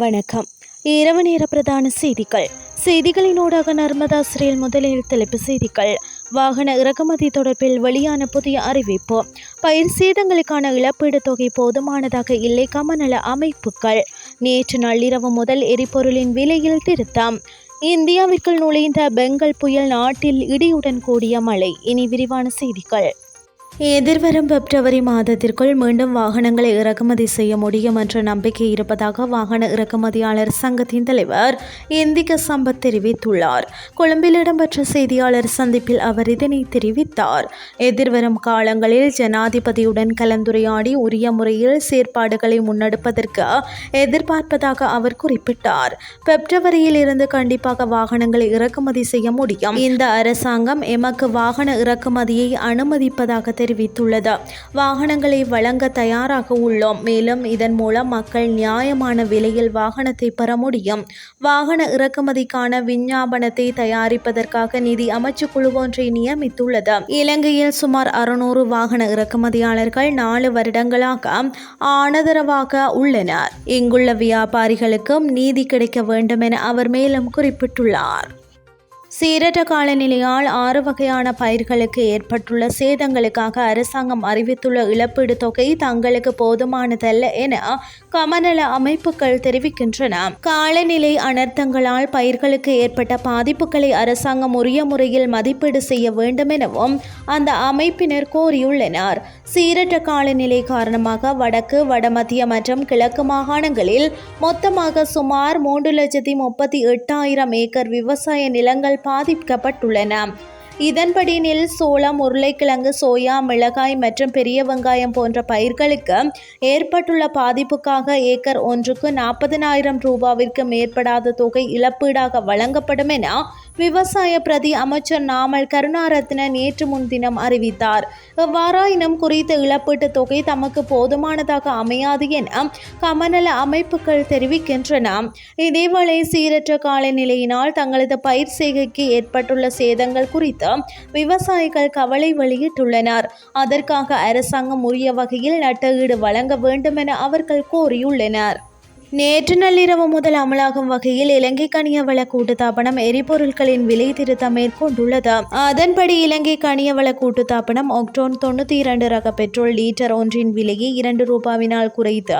வணக்கம். இரவு நேர பிரதான செய்திகள். செய்திகளினூடாக நர்மதா சிறையில் முதலில் தலைப்பு செய்திகள். வாகன இறக்குமதி தொடர்பில் வெளியான புதிய அறிவிப்பு. பயிர் சேதங்களுக்கான இழப்பீடு தொகை போதுமானதாக இல்லை கமநல அமைப்புகள். நேற்று நள்ளிரவு முதல் எரிபொருளின் விலையில் திருத்தம். இந்தியாவிற்குள் நுழைந்த பெங்கல் புயல் நாட்டில் இடியுடன் கூடிய மழை. இனி விரிவான செய்திகள். எதிர்வரும் பிப்ரவரி மாதத்திற்குள் மீண்டும் வாகனங்களை இறக்குமதி செய்ய முடியும் என்ற நம்பிக்கை இருப்பதாக வாகன இறக்குமதியாளர் சங்கத்தின் தலைவர் இந்திக சம்பத் தெரிவித்துள்ளார். கொழும்பில் இடம்பெற்ற செய்தியாளர் சந்திப்பில் அவர் இதனை தெரிவித்தார். எதிர்வரும் காலங்களில் ஜனாதிபதியுடன் கலந்துரையாடி உரிய முறையில் செயற்பாடுகளை முன்னெடுப்பதற்கு எதிர்பார்ப்பதாக அவர் குறிப்பிட்டார். பிப்ரவரியில் இருந்து கண்டிப்பாக வாகனங்களை இறக்குமதி செய்ய முடியும். இந்த அரசாங்கம் எமக்கு வாகன இறக்குமதியை அனுமதிப்பதாக தெரிவித்துள்ளது. வாகனங்களை வழங்க தயாராக உள்ளோம். மேலும் இதன் மூலம் மக்கள் நியாயமான விலையில் வாகனத்தை பெற முடியும். வாகன இறக்குமதிக்கான விஞ்ஞாபனத்தை தயாரிப்பதற்காக நிதி அமைச்சு குழு ஒன்றை நியமித்துள்ளது. இலங்கையில் சுமார் அறுநூறு வாகன இறக்குமதியாளர்கள் நாலு வருடங்களாக ஆனதரவாக உள்ளனர். இங்குள்ள வியாபாரிகளுக்கும் நீதி கிடைக்க வேண்டும் என அவர் மேலும் குறிப்பிட்டுள்ளார். சீரற்ற காலநிலையால் ஆறு வகையான பயிர்களுக்கு ஏற்பட்டுள்ள சேதங்களுக்காக அரசாங்கம் அறிவித்துள்ள இழப்பீடு தொகை தங்களுக்கு போதுமானதல்ல என கமநல அமைப்புகள் தெரிவிக்கின்றன. காலநிலை அனர்த்தங்களால் பயிர்களுக்கு ஏற்பட்ட பாதிப்புகளை அரசாங்கம் உரிய முறையில் மதிப்பீடு செய்ய வேண்டும் எனவும் அந்த அமைப்பினர் கோரியுள்ளனர். சீரற்ற காலநிலை காரணமாக வடக்கு வடமத்திய மற்றும் கிழக்கு மாகாணங்களில் மொத்தமாக சுமார் மூன்று லட்சத்தி முப்பத்தி எட்டாயிரம் ஏக்கர் விவசாய நிலங்கள் பாதிக்கப்பட்டுள்ளன. இதன்படி நெல் சோளம் உருளைக்கிழங்கு சோயா மிளகாய் மற்றும் பெரிய வெங்காயம் போன்ற பயிர்களுக்கு ஏற்பட்டுள்ள பாதிப்புக்காக ஏக்கர் ஒன்றுக்கு நாற்பதனாயிரம் ரூபாவிற்கு மேற்படாத தொகை இழப்பீடாக வழங்கப்படும் என விவசாய பிரதி அமைச்சர் நாமல் கருணாரத்ன நேற்று முன்தினம் அறிவித்தார். எவ்வாறாயினும் குறித்த இழப்பீட்டுத் தொகை தமக்கு போதுமானதாக அமையாது என கமநல அமைப்புகள் தெரிவிக்கின்றன. இதேவேளை சீரற்ற காலநிலையினால் தங்களது பயிர் செய்கைக்கு ஏற்பட்டுள்ள சேதங்கள் குறித்து விவசாயிகள் கவலை வெளியிட்டுள்ளனர். அதற்காக அரசாங்கம் உரிய வகையில் நட்டஈடு வழங்க வேண்டும் என அவர்கள் கோரியுள்ளனர். நேற்று நள்ளிரவு முதல் அமலாகும் வகையில் இலங்கை கனியவள கூட்டுத்தாபனம் எரிபொருட்களின் விலை திருத்தம் மேற்கொண்டுள்ளது. அதன்படி இலங்கை கனியவள கூட்டுத்தாபனம் ஒக்டோன் தொண்ணூற்றி இரண்டு ரக பெட்ரோல் லீட்டர் ஒன்றின் விலையை இரண்டு ரூபாவினால் குறைத்து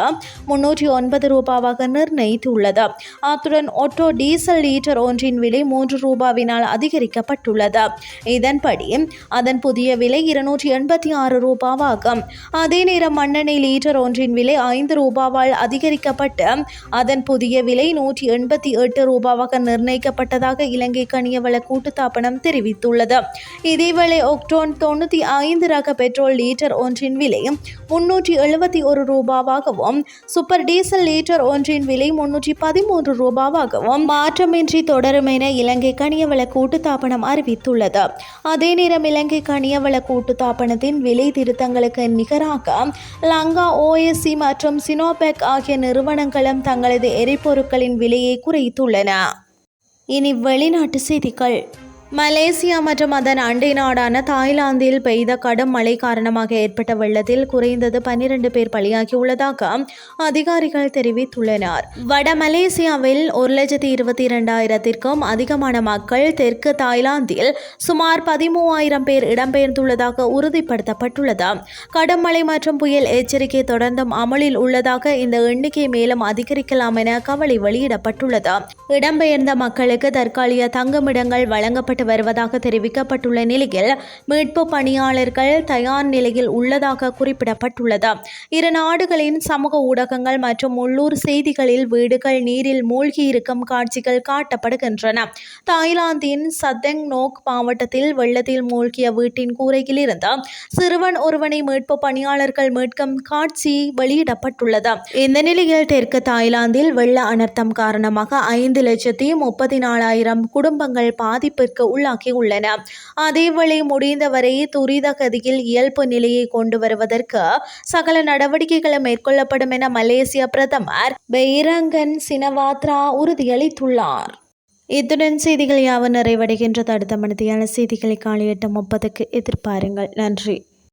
முன்னூற்றி ஒன்பது ரூபாவாக நிர்ணயித்துள்ளது. அத்துடன் ஒட்டோ டீசல் லீட்டர் ஒன்றின் விலை மூன்று ரூபாவினால் அதிகரிக்கப்பட்டுள்ளது. இதன்படி அதன் புதிய விலை இருநூற்றி எண்பத்தி ஆறு ரூபாவாகும். அதே நேரம் மண்ணெண்ணெய் லீட்டர் ஒன்றின் விலை ஐந்து ரூபாவால் அதிகரிக்கப்பட்டு அதன் புதிய விலை நூற்றி எண்பத்தி எட்டு ரூபாவாக நிர்ணயிக்கப்பட்டதாக இலங்கை கனியவள கூட்டுத்தாபனம் தெரிவித்துள்ளது. இதேவேளை ஒக்டோன் தொண்ணூற்றி ஐந்து ரக பெட்ரோல் லீட்டர் ஒன்றின் விலை முன்னூற்றி எழுபத்தி ஒரு ரூபாவாகவும் சூப்பர் டீசல் லீட்டர் ஒன்றின் விலை முன்னூற்றி பதிமூன்று ரூபாவாகவும் மாற்றமின்றி தொடரும் என இலங்கை கனியவள கூட்டுத்தாபனம் அறிவித்துள்ளது. அதே நேரம் இலங்கை கனியவள கூட்டுத்தாபனத்தின் விலை திருத்தங்களுக்கு நிகராக லங்கா ஓஎஸ்சி மற்றும் சினோபெக் ஆகிய நிறுவனங்களும் தங்களது எரிபொருட்களின் விலையை குறைத்துள்ளன. இனி வெளிநாட்டு செய்திகள். மலேசியா மற்றும் அதன் அண்டை நாடான தாய்லாந்தில் பெய்த கடும் மழை காரணமாக ஏற்பட்ட வெள்ளத்தில் குறைந்தது பன்னிரண்டு பேர் பலியாகியுள்ளதாக அதிகாரிகள் தெரிவித்துள்ளனர். வட மலேசியாவில் ஒரு லட்சத்தி இருபத்தி இரண்டாயிரத்திற்கும் அதிகமான மக்கள் தெற்கு தாய்லாந்தில் சுமார் பதிமூவாயிரம் பேர் இடம்பெயர்ந்துள்ளதாக உறுதிப்படுத்தப்பட்டுள்ளது. கடும் மழை மற்றும் புயல் எச்சரிக்கை தொடர்ந்தும் அமலில் உள்ளதாக இந்த எண்ணிக்கை மேலும் அதிகரிக்கலாம் என கவலை வெளியிடப்பட்டுள்ளது. இடம்பெயர்ந்த மக்களுக்கு தற்காலிக தங்குமிடங்கள் வழங்கப்பட்டு வருவதாக தெரிவிக்கப்பட்டுள்ள நிலையில் மீட்பு பணியாளர்கள் தயார் நிலையில் உள்ளதாக குறிப்பிடப்பட்டுள்ளது. இரு நாடுகளின் சமூக ஊடகங்கள் மற்றும் உள்ளூர் செய்திகளில் வீடுகள் நீரில் மூழ்கியிருக்கும் காட்சிகள் காட்டப்படுகின்றன. தாய்லாந்தின் சத்தெங் நோக் மாவட்டத்தில் வெள்ளத்தில் மூழ்கிய வீட்டின் கூரையில் இருந்து சிறுவன் ஒருவனை மீட்பு பணியாளர்கள் மீட்கும் காட்சி வெளியிடப்பட்டுள்ளது. இந்த நிலையில் தெற்கு தாய்லாந்தில் வெள்ள அனர்த்தம் காரணமாக ஐந்து லட்சத்தி முப்பத்தி நாலாயிரம் குடும்பங்கள் பாதிப்பிற்கு உள்ளாகியுள்ளன அதேவேளை முடிந்தவரை துரித கதியில் இயல்பு நிலையை கொண்டு வருவதற்கு சகல நடவடிக்கைகளும் மேற்கொள்ளப்படும் என மலேசிய பிரதமர் பெய்ரங்கன் சினவாத்ரா உறுதியளித்துள்ளார். இத்துடன் செய்திகள் யாவும் நிறைவடைகின்றது. அடுத்த மணித்தியான செய்திகளை காலை எட்டு முப்பதுக்கு எதிர்பாருங்கள். நன்றி.